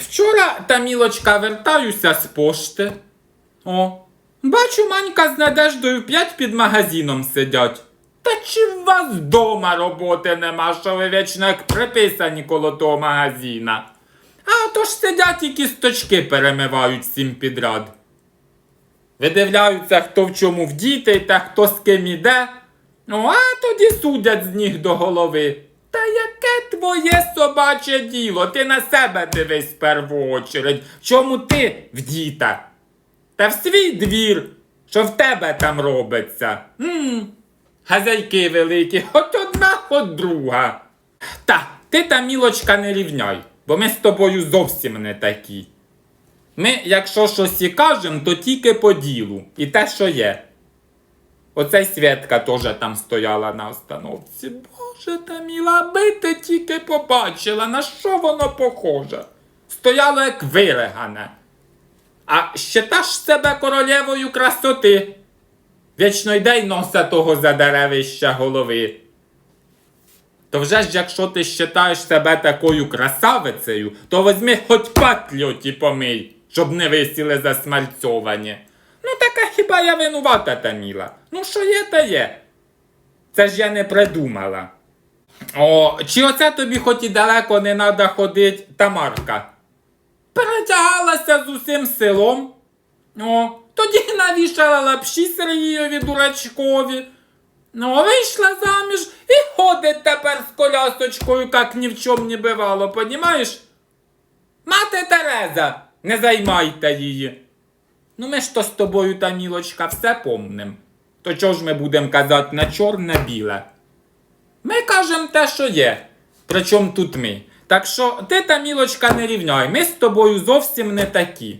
Вчора та мілочка вертаюся з пошти. О, бачу, Манька з Надеждою п'ять під магазином сидять. Та чи в вас вдома роботи нема, що ви вічно як приписані коло того магазина? А то ж сидять і кісточки перемивають всім підряд. Видивляються, хто в чому вдітий та хто з ким іде. Ну, а тоді судять з ніг до голови. Та яке твоє собаче діло? Ти на себе дивись в перву очередь. Чому ти вдіта? Та в свій двір, що в тебе там робиться. м Газайки великі, от одна, от друга. Та, ти та мілочка не рівняй, бо ми з тобою зовсім не такі. Ми, якщо щось і кажемо, то тільки по ділу. І те, що є. Оцей Свєтка теж там стояла на остановці. Боже та міла, аби ти тільки побачила, на що воно похоже. Стояло як виригане. А щиташ себе королевою красоти. Вічно йде й носа того задеревища голови. То вже ж якщо ти щитаєш себе такою красавицею, то возьми хоч патльоті помий, щоб не висіли засмальцьовані. Хіба я винувата Таміла? Ну що є, та є. Це ж я не придумала. О, чи оце тобі хоч і далеко не треба ходить Тамарка? Перетягалася з усім селом. О, тоді навішала лапші Сергійові дурачкові. Ну, вийшла заміж і ходить тепер з колясочкою, як ні в чому не бивало, понімаєш? Мати Тереза, не займайте її. Ну ми ж то з тобою, та мілочка, все помним. То чого ж ми будемо казати на чорне біле? Ми кажемо те, що є. Причому тут ми. Так що ти та мілочка не рівняй, ми з тобою зовсім не такі.